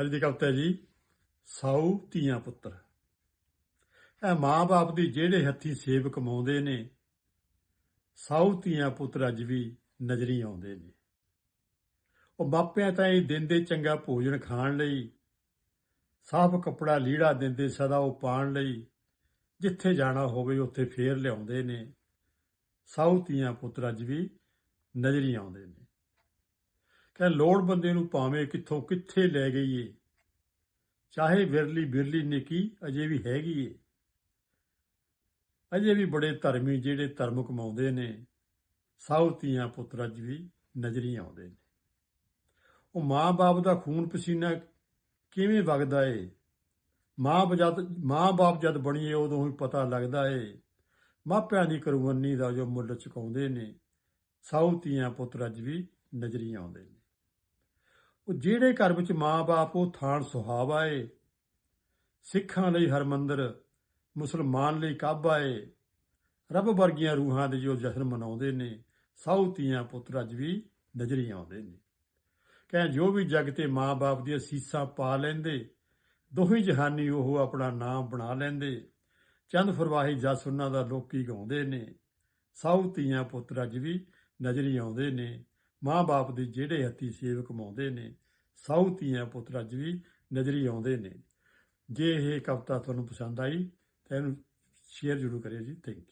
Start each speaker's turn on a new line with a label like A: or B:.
A: ਅੱਜ ਦੀ ਕਵਿਤਾ ਜੀ, ਸਾਊ ਧੀਆਂ ਪੁੱਤਰ। ਇਹ ਮਾਂ-ਬਾਪ ਦੀ ਜਿਹੜੇ ਹੱਥੀ ਸੇਵ ਕਮਾਉਂਦੇ ਨੇ, ਸਾਊ ਧੀਆਂ ਪੁੱਤਰ ਅੱਜ ਵੀ ਨਜ਼ਰੀ ਆਉਂਦੇ ਨੇ। ਉਹ ਮਾਪਿਆਂ ਤਾਂ ਹੀ ਦਿੰਦੇ ਚੰਗਾ ਭੋਜਨ ਖਾਣ ਲਈ, ਸਾਫ਼ ਕੱਪੜਾ ਲੀੜਾ ਦਿੰਦੇ ਸਦਾ ਉਹ ਪਾਣ ਲਈ, ਜਿੱਥੇ ਜਾਣਾ ਹੋਵੇ ਉੱਥੇ ਫੇਰ ਲਿਆਉਂਦੇ ਨੇ। ਸਾਊ ਧੀਆਂ ਪੁੱਤਰ ਅੱਜ ਵੀ ਨਜ਼ਰੀ ਆਉਂਦੇ ਨੇ। ਕਿ ਲੋੜ ਬੰਦੇ ਨੂੰ ਭਾਵੇਂ ਕਿੱਥੋਂ ਕਿੱਥੇ ਲੈ ਗਈਏ। ਚਾਹੇ ਵਿਰਲੀ ਬਿਰਲੀ ਨਿੱਕੀ ਅਜੇ ਵੀ ਹੈਗੀ ਏ। ਅਜੇ ਵੀ ਬੜੇ ਧਰਮੀ ਜਿਹੜੇ ਧਰਮ ਕਮਾਉਂਦੇ ਨੇ ਸਾਉਤੀਆਂ ਪੁੱਤਰ ਅੱਜ ਵੀ ਨਜ਼ਰੀ ਆਉਂਦੇ ਨੇ। ਉਹ ਮਾਂ-ਬਾਪ ਦਾ ਖੂਨ ਪਸੀਨਾ ਕਿਵੇਂ ਵਗਦਾ ਏ? ਮਾਂ ਜਦ, ਮਾਂ-ਬਾਪ ਜਦ ਬਣੀਏ ਉਦੋਂ ਹੀ ਪਤਾ ਲੱਗਦਾ ਏ, ਮਾਪਿਆਂ ਦੀ ਕੁਰਬਾਨੀ ਦਾ ਜੋ ਮੁੱਲ ਚੁਕਾਉਂਦੇ ਨੇ ਸਾਉਤੀਆਂ ਪੁੱਤਰ ਅੱਜ ਵੀ ਨਜ਼ਰੀ ਆਉਂਦੇ ਨੇ। ਉਹ ਜਿਹੜੇ ਘਰ ਵਿੱਚ ਮਾਂ-ਬਾਪ ਉਹ ਥਾਨ ਸੁਹਾਵਾ ਏ। ਸਿੱਖਾਂ ਲਈ ਹਰਮੰਦਰ ਮੁਸਲਮਾਨ ਲਈ ਕਾਬਾ ਏ। ਰੱਬ ਵਰਗੀਆਂ ਰੂਹਾਂ ਦੇ ਜੋ ਜਸ਼ਨ ਮਨਾਉਂਦੇ ਨੇ ਸਾਉਤੀਆਂ ਪੁੱਤਰ ਅੱਜ ਵੀ ਨਜ਼ਰੀ ਆਉਂਦੇ ਨੇ। ਕਹਿ ਜੋ ਵੀ ਜਗ ਤੇ ਮਾਂ-ਬਾਪ ਦੀਆਂ ਸੀਸਾਂ ਪਾ ਲੈਂਦੇ, ਦੋਹੀ ਜਹਾਨੀ ਉਹ ਆਪਣਾ ਨਾਮ ਬਣਾ ਲੈਂਦੇ। ਚੰਦ ਫਰਵਾਹੀ ਜਸ ਉਹਨਾਂ ਦਾ ਲੋਕੀ ਗਾਉਂਦੇ ਨੇ। ਸਾਉਤੀਆਂ ਪੁੱਤਰ ਅੱਜ ਵੀ ਨਜ਼ਰੀ ਆਉਂਦੇ ਨੇ। ਮਾਂ-ਬਾਪ ਦੇ ਜਿਹੜੇ ਹੱਥੀ ਸੇਵਕ ਕਮਾਉਂਦੇ ਨੇ ਸਾਊ ਧੀਆਂ ਪੁੱਤਰ ਅੱਜ ਵੀ ਨਜ਼ਰੀ ਆਉਂਦੇ ਨੇ। ਜੇ ਇਹ ਕਵਿਤਾ ਤੁਹਾਨੂੰ ਪਸੰਦ ਆਈ, ਤਾਂ ਇਹਨੂੰ ਸ਼ੇਅਰ ਜ਼ਰੂਰ ਕਰਿਓ ਜੀ। Thank you